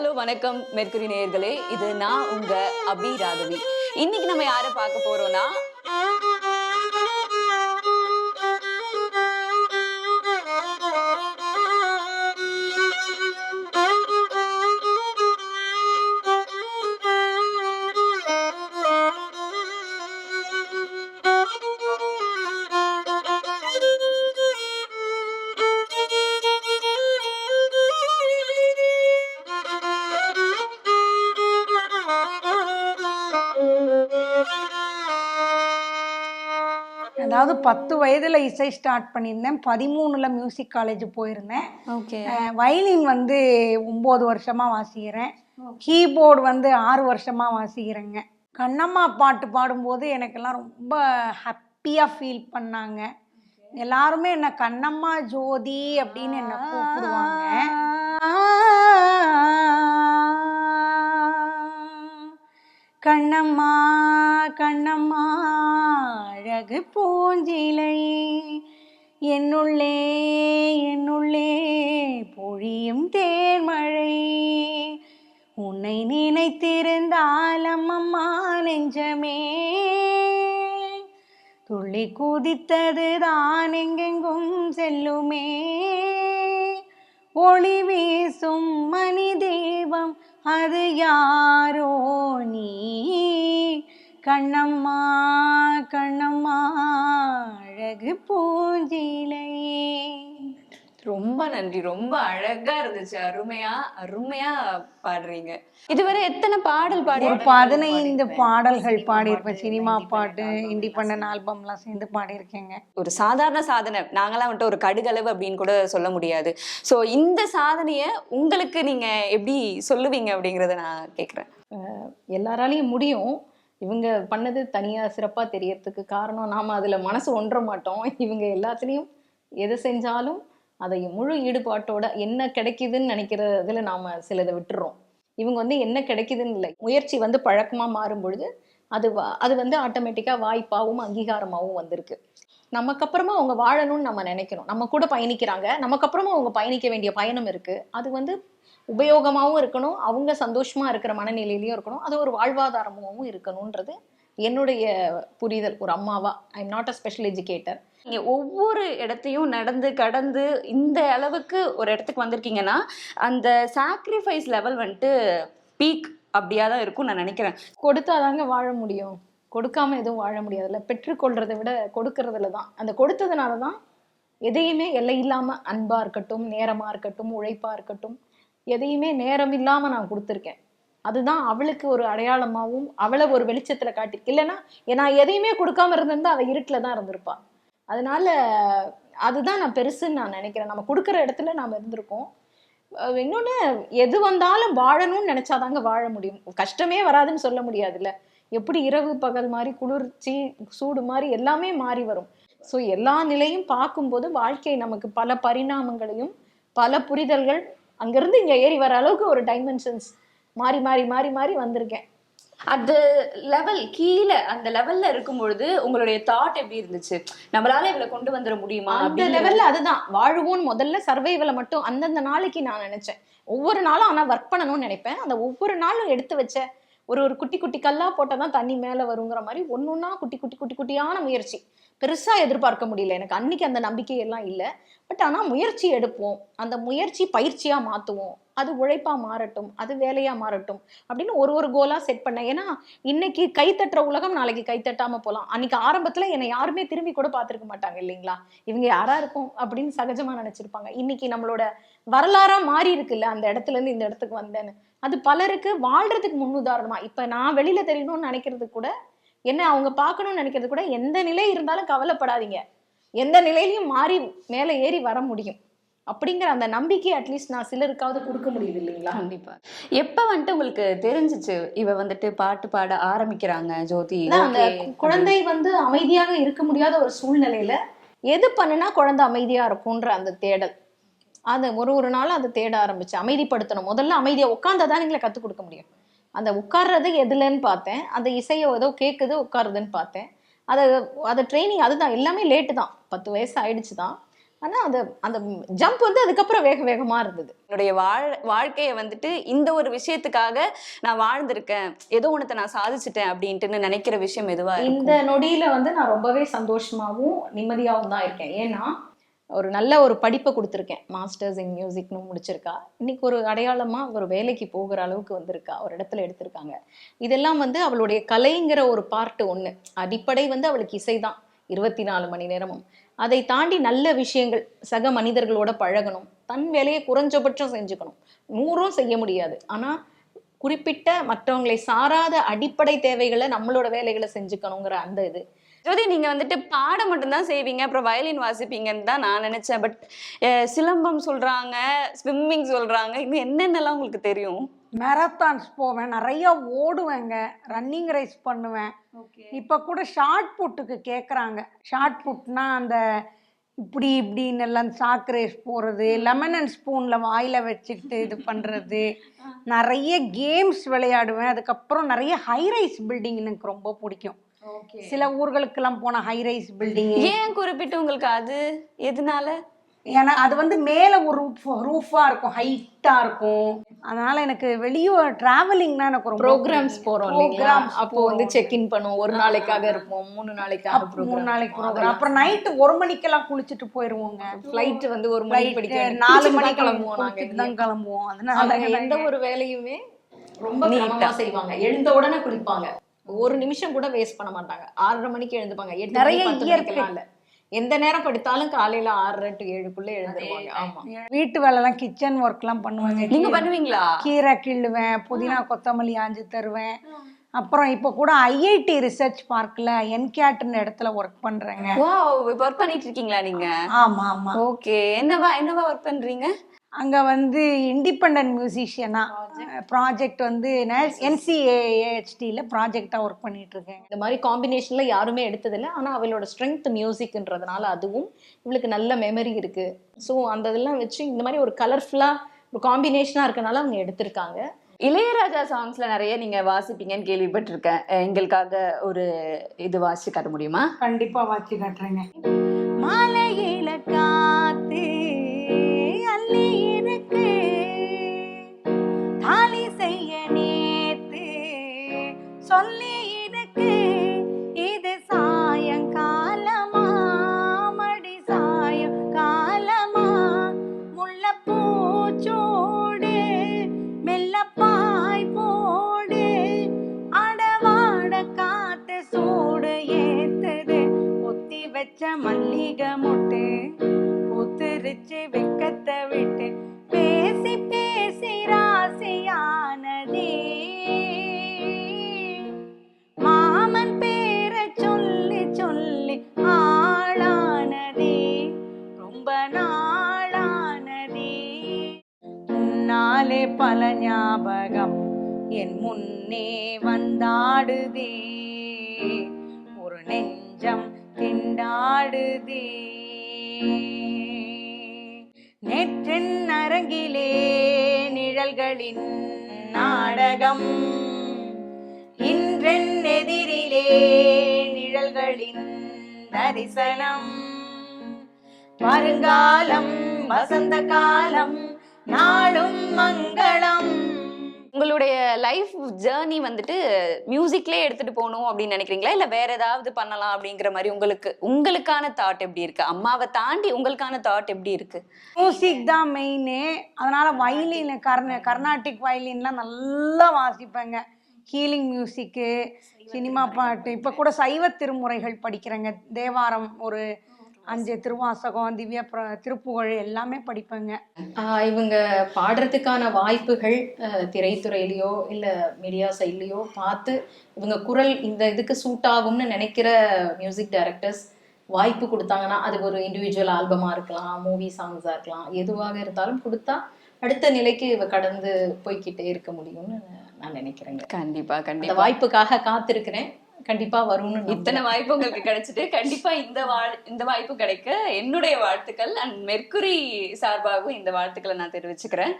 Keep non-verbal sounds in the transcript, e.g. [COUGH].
Hello வணக்கம் mercury நேயர்களே. இது நான் உங்க அபி ராகவி. இன்னைக்கு நம்ம யாரை பார்க்க போறோம்னா அதாவது பத்து வயதுல இசை ஸ்டார்ட் பண்ணியிருந்தேன். பதிமூணுல மியூசிக் காலேஜ் போயிருந்தேன். ஓகே வயலின் வந்து ஒம்பது வருஷமா வாசிக்கிறேன். கீபோர்டு வந்து ஆறு வருஷமா வாசிக்கிறேங்க. கண்ணம்மா பாட்டு பாடும்போது எனக்கெல்லாம் ரொம்ப ஹாப்பியா ஃபீல் பண்ணாங்க. எல்லாருமே என்ன கண்ணம்மா ஜோதி அப்படின்னு என்ன கூப்பிடுவாங்க. கண்ணம்மா கண்ணம்மா அழகு பூஞ்சிலை. என்னுள்ளே என்னுள்ளே பொழியும் தேர்மழை. உன்னை நினைத்திருந்தால் அம்மம்மா நெஞ்சமே. துள்ளி குதித்தது தான் எங்கெங்கும் செல்லுமே. ஒளி வீசும் மணி தெய்வம் அது யாரோ நீ? கண்ணம்மா கண்ணம்மா அழகு பூஞ்சிலையே. ரொம்ப நன்றி. ரொம்ப அழகா இருந்துச்சு. அருமையா அருமையா பாடுறீங்க. இதுவரை எத்தனை பாடல் பாடி ஒரு பதினைந்து பாடல்கள் பாடியிருப்பேன். சினிமா பாட்டு இண்டிபெண்ட் ஆல்பம்லாம் சேர்ந்து பாடியிருக்கேங்க. ஒரு சாதாரண சாதனை. நாங்களாம் வந்துட்டு ஒரு கடுகளவு அப்படின்னு கூட சொல்ல முடியாது. ஸோ இந்த சாதனையை உங்களுக்கு நீங்க எப்படி சொல்லுவீங்க அப்படிங்கறத நான் கேக்குறேன். எல்லாராலையும் முடியும். இவங்க பண்ணது தனியா சிறப்பா தெரியறதுக்கு காரணம் நாம அதுல மனசு ஒன்ற மாட்டோம். இவங்க எல்லாத்துலேயும் எதை செஞ்சாலும் அதை முழு ஈடுபாட்டோட என்ன கிடைக்குதுன்னு நினைக்கிறதுல நாம சிலதை விட்டுறோம். இவங்க வந்து என்ன கிடைக்குதுன்னு இல்லை. முயற்சி வந்து பழக்கமா மாறும் பொழுது அது வா- அது வந்து ஆட்டோமேட்டிக்கா வாய்ப்பாகவும் அங்கீகாரமாகவும் வந்திருக்கு. நமக்கு அப்புறமா அவங்க வாழணும்னு நம்ம நினைக்கணும் நம்ம கூட பயணிக்கிறாங்க. நமக்கு அப்புறமா அவங்க பயணிக்க வேண்டிய பயணம் இருக்கு. அது வந்து உபயோகமாகவும் இருக்கணும். அவங்க சந்தோஷமா இருக்கிற மனநிலையிலையும் இருக்கணும். அது ஒரு வாழ்வாதாரமாகவும் இருக்கணும்ன்றது என்னுடைய புரிதல். ஒரு அம்மாவா. I am not a special educator நீங்கள் ஒவ்வொரு இடத்தையும் நடந்து கடந்து இந்த அளவுக்கு ஒரு இடத்துக்கு வந்திருக்கீங்கன்னா அந்த சாக்ரிஃபைஸ் லெவல் வந்துட்டு பீக் அப்படியா தான் இருக்கும் நான் நினைக்கிறேன். கொடுத்தாதாங்க வாழ முடியும். கொடுக்காம எதுவும் வாழ முடியாதுல்ல. பெற்றுக்கொள்றதை விட கொடுக்கறதுல தான். அந்த கொடுத்ததுனால தான் எதையுமே எல்லை இல்லாமல் அன்பாக இருக்கட்டும் நேரமாக இருக்கட்டும் உழைப்பாக இருக்கட்டும் எதையுமே நேரம் இல்லாமல் நான் கொடுத்துருக்கேன். அதுதான் அவளுக்கு ஒரு அடையாளமாகவும் அவளை ஒரு வெளிச்சத்தில் காட்டி இல்லைன்னா நான் எதையுமே கொடுக்காம இருந்திருந்தா அவள் இருட்டில் தான் இருந்திருப்பாள் அதனால அதுதான் நான் பெருசுன்னு நான் நினைக்கிறேன். நம்ம கொடுக்குற இடத்துல நாம் இருந்திருக்கோம். இன்னொன்று எது வந்தாலும் வாழணும்னு நினைச்சாதாங்க வாழ முடியும். கஷ்டமே வராதுன்னு சொல்ல முடியாதுல்ல. எப்படி இரவு பகல் மாதிரி குளிர்ச்சி சூடு மாதிரி எல்லாமே மாறி வரும். ஸோ எல்லா நிலையும் பார்க்கும்போது வாழ்க்கை நமக்கு பல பரிணாமங்களையும் பல புரிதல்கள் அங்கேருந்து இங்கே ஏறி வர அளவுக்கு ஒரு டைமென்ஷன்ஸ் மாறி மாறி மாறி மாறி வந்திருக்கேன். அந்த லெவல் கீழே அந்த லெவல்ல இருக்கும் பொழுது உங்களுடைய தாட் எப்படி இருந்துச்சு? நம்மளால இவளை கொண்டு வந்துட முடியுமா? அந்த லெவல்ல அதுதான். வாழ்வோம் முதல்ல சர்வைவலை மட்டும் அந்தந்த நாளைக்கு நான் நினைச்சேன். ஒவ்வொரு நாளும் ஆனா ஒர்க் பண்ணணும்னு நினைப்பேன். அந்த ஒவ்வொரு நாளும் எடுத்து வச்ச ஒரு ஒரு குட்டி குட்டி கல்லா போட்டாதான் தண்ணி மேல வருங்கிற மாதிரி ஒன்னொன்னா குட்டி குட்டி குட்டி குட்டியான முயற்சி. பெருசா எதிர்பார்க்க முடியல. எனக்கு அன்னைக்கு அந்த நம்பிக்கை எல்லாம் இல்லை. பட் ஆனா முயற்சி எடுப்போம். அந்த முயற்சி பயிற்சியா மாத்துவோம். அது உழைப்பா மாறட்டும் அது வேலையா மாறட்டும் அப்படின்னு ஒரு ஒரு கோலா செட் பண்ணேன். ஏன்னா இன்னைக்கு கைத்தட்டுற உலகம் நாளைக்கு கைத்தட்டாம போலாம். அன்னைக்கு ஆரம்பத்துல என்னை யாருமே திரும்பி கூட பார்த்துருக்க மாட்டாங்க இல்லைங்களா? இவங்க யாரா இருக்கும் அப்படின்னு சகஜமா நினைச்சிருப்பாங்க. இன்னைக்கு நம்மளோட வரலாறா மாறி இருக்குல்ல அந்த இடத்துல இருந்து இந்த இடத்துக்கு வந்தேன்னு. அது பலருக்கு வாழ்றதுக்கு முன்னுதாரணமா இப்ப நான் வெளியில தெரியணும்னு நினைக்கிறது கூட என்ன அவங்க பார்க்கணும்னு நினைக்கிறது கூட எந்த நிலை இருந்தாலும் கவலைப்படாதீங்க. எந்த நிலையிலையும் மாறி மேலே ஏறி வர முடியும். அப்படிங்கிற அந்த நம்பிக்கை அட்லீஸ்ட் நான் சிலருக்காவது கொடுக்க முடியுது இல்லைங்களா? கண்டிப்பா. எப்ப வந்துட்டு உங்களுக்கு தெரிஞ்சுச்சு? இவ வந்துட்டு பாட்டு பாட ஆரம்பிக்கிறாங்க ஜோதி. அந்த குழந்தை வந்து அமைதியாக இருக்க முடியாத ஒரு சூழ்நிலையில எது பண்ணுனா குழந்தை அமைதியா இருக்கும்ன்ற அந்த தேடல். அது ஒரு ஒரு நாளும் அதை தேட ஆரம்பிச்சு அமைதிப்படுத்தணும். முதல்ல அமைதியா உட்காந்தாதான் நீங்களை கத்துக் கொடுக்க முடியும். அந்த உட்கார்றது எதுலன்னு பார்த்தேன். அந்த இசையோ ஏதோ கேட்குது உட்காருதுன்னு பார்த்தேன். அதை அதை ட்ரைனிங் அதுதான். எல்லாமே லேட்டு தான். பத்து வயசு ஆயிடுச்சு தான் ஆனா அந்த அந்த ஜம்ப் வந்து அதுக்கப்புறம் வேக வேகமா இருந்தது. என்னுடைய வாழ் வாழ்க்கையை வந்துட்டு இந்த ஒரு விஷயத்துக்காக நான் வாழ்ந்திருக்கேன். ஏதோ ஒன்றத்தை நான் சாதிச்சிட்டேன் அப்படின்ட்டு நினைக்கிற விஷயம் எதுவா இந்த நொடியில வந்து நான் ரொம்பவே சந்தோஷமாவும் நிம்மதியாகவும் தான் இருக்கேன். ஏன்னா ஒரு நல்ல ஒரு படிப்பை கொடுத்துருக்கேன். மாஸ்டர்ஸ் இன் மியூசிக்னு முடிச்சிருக்கா. இன்னைக்கு ஒரு அடையாளமா ஒரு வேலைக்கு போகிற அளவுக்கு வந்திருக்கா. ஒரு இடத்துல எடுத்திருக்காங்க. இதெல்லாம் வந்து அவளுடைய கலைங்கிற ஒரு பார்ட் ஒண்ணு. அடிப்படை வந்து அவளுக்கு இசைதான். இருபத்தி நாலு மணி நேரமும். அதை தாண்டி நல்ல விஷயங்கள் சக மனிதர்களோட பழகணும். தன் வேலையை குறைஞ்சபட்சம் செஞ்சுக்கணும். நூறும் செய்ய முடியாது. ஆனால் குறிப்பிட்ட மற்றவங்களை சாராத அடிப்படை தேவைகளை நம்மளோட வேலைகளை செஞ்சுக்கணுங்கிற அந்த இது. ஜோதி நீங்க வந்துட்டு பாட மட்டும்தான் செய்வீங்க அப்புறம் வயலின் வாசிப்பீங்கன்னு தான் நான் நினைச்சேன். பட் சிலம்பம் சொல்றாங்க ஸ்விம்மிங் சொல்றாங்க இன்னும் என்னென்னலாம் உங்களுக்கு தெரியும்? மேரத்தான்ஸ் போவேன் நிறைய ஓடுவேங்க ரன்னிங் ரேஸ் பண்ணுவேன். இப்போ கூட ஷார்ட் புட்டுக்கு கேட்குறாங்க ஷார்ட் புட்னா அந்த இப்படி இப்படின்னு எல்லாம் சாக்கு ரேஸ் போகிறது லெமன் அண்ட் ஸ்பூனில் வாயில் வச்சுக்கிட்டு இது பண்ணுறது [LAUGHS] நிறைய கேம்ஸ் விளையாடுவேன். அதுக்கப்புறம் நிறைய ஹை ரைஸ் பில்டிங் எனக்கு ரொம்ப பிடிக்கும். சில ஊர்களுக்கெல்லாம் போன ஹை ரைஸ் பில்டிங் ஏன் குறிப்பிட்டு உங்களுக்கு அது? எதனால? ஏன்னா அது வந்து மேலே ஒரு ரூஃப் ரூஃபாக இருக்கும் ஹைட்டாக இருக்கும். அதனால எனக்கு வெளியே டிராவலிங்னா எனக்கு ரொம்ப ப்ரோக்ராம்ஸ் இல்லைங்களா? Programs அப்போ வந்து செக் இன் பண்ணுவோம். ஒரு நாளைக்காக இருப்போம் மூணு நாளைக்காக மூணு நாளைக்கு ப்ரோக்ராம் அப்புறம் நைட்டு ஒரு மணிக்கெல்லாம் குளிச்சுட்டு போயிருவோங்க. ஃப்ளைட் வந்து ஒரு மணி படிக்க நாலு தான் கிளம்புவோம் நாங்க குளிச்சுட்டு தான் கிளம்புவோம். அதனால எந்த ஒரு வேலையுமே ரொம்ப கிரமமா செய்வாங்க. எழுந்த உடனே குளிப்பாங்க. ஒரு நிமிஷம் கூட வேஸ்ட் பண்ண மாட்டாங்க. ஆறரை மணிக்கு எழுந்துப்பாங்க. நிறைய மணி, இயற்கை. எந்த நேரம் படுத்தாலும் காலையில ஆறரை டு ஏழுக்குள்ள எழுந்துருவாங்க. ஆமா. வீட்டு வேலைலாம் கிச்சன் ஒர்க்லாம் பண்ணுவாங்க நீங்க பண்ணுவீங்களா? கீரை கிள்ளுவேன் புதினா கொத்தமல்லி ஆஞ்சு தருவேன். அப்புறம் இப்போ கூட ஐஐடி ரிசர்ச் பார்க்ல என்கேட்னு இடத்துல ஒர்க் பண்றேங்க. வாவ் ஒர்க் பண்ணிட்டு இருக்கீங்களா நீங்க? ஆமா ஆமா. ஓகே என்னவா என்னவா ஒர்க் பண்றீங்க? அங்க வந்து இண்டிபெண்ட் மியூசிஷியனா ப்ராஜெக்ட் வந்து என்சிஏஹெச்டியில் ப்ராஜெக்டாக ஒர்க் பண்ணிட்டு இருக்கேன். இந்த மாதிரி காம்பினேஷன்ல யாருமே எடுத்ததில்ல. ஆனா அவளோட ஸ்ட்ரென்த் மியூசிக்ன்றதுனால அதுவும் இவளுக்கு நல்ல மெமரி இருக்கு. ஸோ அந்த இதெல்லாம் வச்சு இந்த மாதிரி ஒரு கலர்ஃபுல்லா ஒரு காம்பினேஷனா இருக்கனால அவங்க எடுத்திருக்காங்க. இளையராஜா சாங்ஸ்ல நிறைய நீங்க வாசிப்பீங்கன்னு கேள்விப்பட்டிருக்கேன். எங்களுக்காக ஒரு இது வாசிச்சு காட்ட முடியுமா? கண்டிப்பா வாட்சி காட்டுறேங்க. மாலையில காத்து புத்துருச்சு வெக்கத்தை விட்டு பேசி பேசி ராசியானதே. மாமன் பேரை சொல்லி சொல்லி ஆளானதே. ரொம்ப நாளானதே. உன்னாலே பல ஞாபகம் என் முன்னே வந்தாடுதே. ஒரு நெஞ்சம் திண்டாடுதே. நேற்றின் அரங்கிலே நிழல்களின் நாடகம். இன்றென் எதிரிலே நிழல்களின் தரிசனம். வருங்காலம் வசந்த காலம் நாளும் மங்களம். உங்களுடைய லைஃப் ஜேர்னி வந்துட்டு மியூசிக்லேயே எடுத்துட்டு போகணும் அப்படின்னு நினைக்கிறீங்களா? இல்ல வேற ஏதாவது பண்ணலாம் அப்படிங்கிற மாதிரி உங்களுக்கு உங்களுக்கான தாட் எப்படி இருக்கு? அம்மாவை தாண்டி உங்களுக்கான தாட் எப்படி இருக்கு? மியூசிக் தான் மெயின் அதனால வயலின் கர்ண கர்நாடிக் வயலின்லாம் நல்லா வாசிப்பேங்க. ஹீலிங் மியூசிக்கு சினிமா பாட்டு இப்போ கூட சைவ திருமுறைகள் படிக்கிறேங்க. தேவாரம் ஒரு அஞ்சு திருவாசகம் திவ்ய திருப்புகழ் எல்லாமே படிப்பேங்க. இவங்க பாடுறதுக்கான வாய்ப்புகள் திரைத்துறையிலயோ இல்ல மீடியா சைட்லயோ பார்த்து இவங்க குரல் இந்த இதுக்கு சூட் ஆகும்னு நினைக்கிற மியூசிக் டைரக்டர்ஸ் வாய்ப்பு கொடுத்தாங்கன்னா அது ஒரு இண்டிவிஜுவல் ஆல்பமா இருக்கலாம் மூவி சாங்ஸா இருக்கலாம் எதுவாக இருந்தாலும் கொடுத்தா அடுத்த நிலைக்கு இவ கடந்து போய்க்கிட்டே இருக்க முடியும்னு நான் நினைக்கிறேங்க. கண்டிப்பா அந்த கண்டிப்பா. வாய்ப்புக்காக காத்திருக்கிறேன். கண்டிப்பா வரும்னு இத்தனை வாய்ப்பு உங்களுக்கு கிடைச்சிட்டு கண்டிப்பா இந்த வாழ் இந்த வாய்ப்பு கிடைக்க என்னுடைய வாழ்த்துக்கள். அண்ட் மெர்க்குரி சார்பாகவும் இந்த வாழ்த்துக்களை நான் தெரிவிச்சுக்கிறேன்.